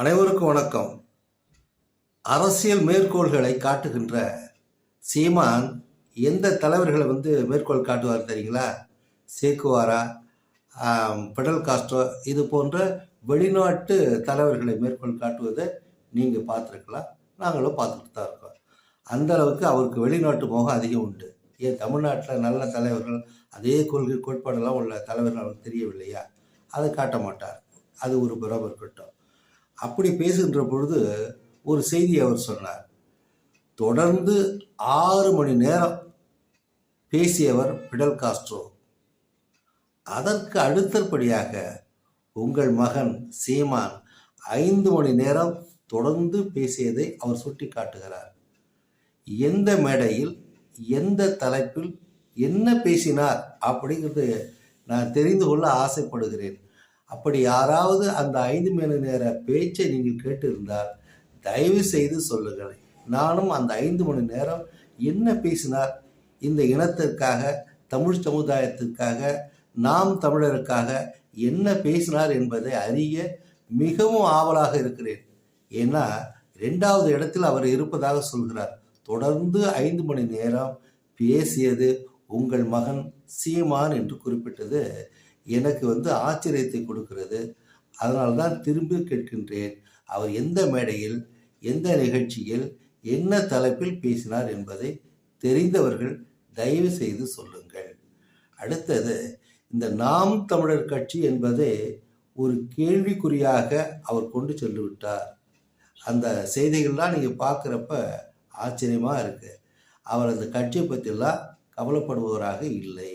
அனைவருக்கும் வணக்கம். அரசியல் மேற்கோள்களை காட்டுகின்ற சீமான் எந்த தலைவர்களை வந்து மேற்கோள் காட்டுவார் தெரியுங்களா? சேக்குவாரா பெடல் காஸ்ட்ரோ இது போன்ற வெளிநாட்டு தலைவர்களை மேற்கோள் காட்டுவதை நீங்கள் பார்த்துருக்கலாம். நாங்களும் பார்த்துட்டு தான் இருக்கோம். அந்த அளவுக்கு அவருக்கு வெளிநாட்டு மோகம் அதிகம் உண்டு. ஏன் தமிழ்நாட்டில் நல்ல தலைவர்கள் அதே கொள்கை கோட்பாடெல்லாம் உள்ள தலைவர்கள் அவருக்கு தெரியவில்லையா? அதை காட்ட மாட்டார். அது ஒரு பிரபர் இருக்கட்டும். அப்படி பேசுகின்ற பொழுது ஒரு செய்தி அவர் சொன்னார். தொடர்ந்து ஆறு மணி நேரம் பேசியவர் பிடல் காஸ்ட்ரோ. அதற்கு அடுத்தபடியாக உங்கள் மகன் சீமான் ஐந்து மணி நேரம் தொடர்ந்து பேசியதை அவர் சுட்டி காட்டுகிறார் எந்த மேடையில் எந்த தலைப்பில் என்ன பேசினார் அப்படிங்கிறது நான் தெரிந்து கொள்ள ஆசைப்படுகிறேன். அப்படி யாராவது அந்த ஐந்து மணி நேர பேச்சை நீங்கள் கேட்டிருந்தால் தயவு செய்து சொல்லுங்கள். நானும் அந்த ஐந்து மணி நேரம் என்ன பேசினார்? இந்த இனத்திற்காக தமிழ் சமுதாயத்திற்காக நாம் தமிழருக்காக என்ன பேசினார் என்பதை அறிய மிகவும் ஆவலாக இருக்கிறேன். ஏன்னா ரெண்டாவது இடத்தில் அவர் இருப்பதாக சொல்கிறார். தொடர்ந்து ஐந்து மணி நேரம் பேசியது உங்கள் மகன் சீமான் என்று குறிப்பிட்டது. எனக்கு வந்து ஆச்சரியத்தை கொடுக்கிறது. அதனால் தான் திரும்பி கேட்கின்றேன் அவர் எந்த மேடையில் எந்த நிகழ்ச்சியில் என்ன தலைப்பில் பேசினார் என்பதை தெரிந்தவர்கள் தயவு செய்து சொல்லுங்கள். அடுத்தது இந்த நாம் தமிழர் கட்சி என்பதே ஒரு கேள்விக்குறியாக அவர் கொண்டு சென்று விட்டார் அந்த செய்திகள்லாம் நீங்கள் பார்க்குறப்ப ஆச்சரியமாக இருக்குது அவர் அந்த கட்சியை பற்றிலாம் கவலைப்படுபவராக இல்லை.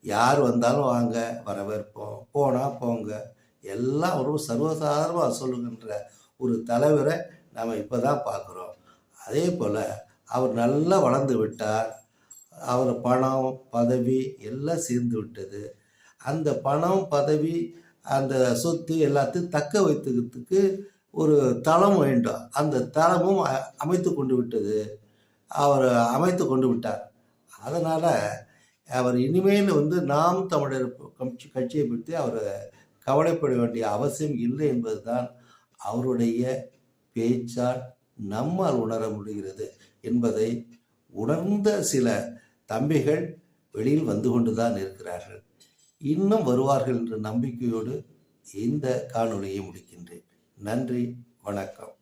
யார் வந்தாலும் வாங்க வரவேற்போம். போனால் போங்க. எல்லாம் ஒரு சர்வசாதாரணமாக சொல்லுகின்ற ஒரு தலைவரை நாம் இப்போ தான் பார்க்குறோம். அதே போல் அவர் நல்லா வளர்ந்து விட்டார். அவர் பணம் பதவி எல்லாம் சேர்ந்து விட்டது. அந்த பணம் பதவி அந்த சொத்து எல்லாத்தையும் தக்க வைத்துக்கிறதுக்கு ஒரு தளம் வேண்டும். அந்த தளமும் அ- அமைத்து கொண்டு விட்டது. அவர் அமைத்து கொண்டு விட்டார். அதனால் அவர் இனிமேல் வந்து நாம் தமிழர் கட்சி கட்சியை பற்றி அவர் கவலைப்பட வேண்டிய அவசியம் இல்லை என்பதுதான் அவருடைய பேச்சால் நம்மால் உணர முடிகிறது என்பதை உணர்ந்த சில தம்பிகள் வெளியில் வந்து கொண்டுதான் இருக்கிறார்கள். இன்னும் வருவார்கள் என்ற நம்பிக்கையோடு இந்த காணொலியை முடிக்கின்றேன். நன்றி வணக்கம்.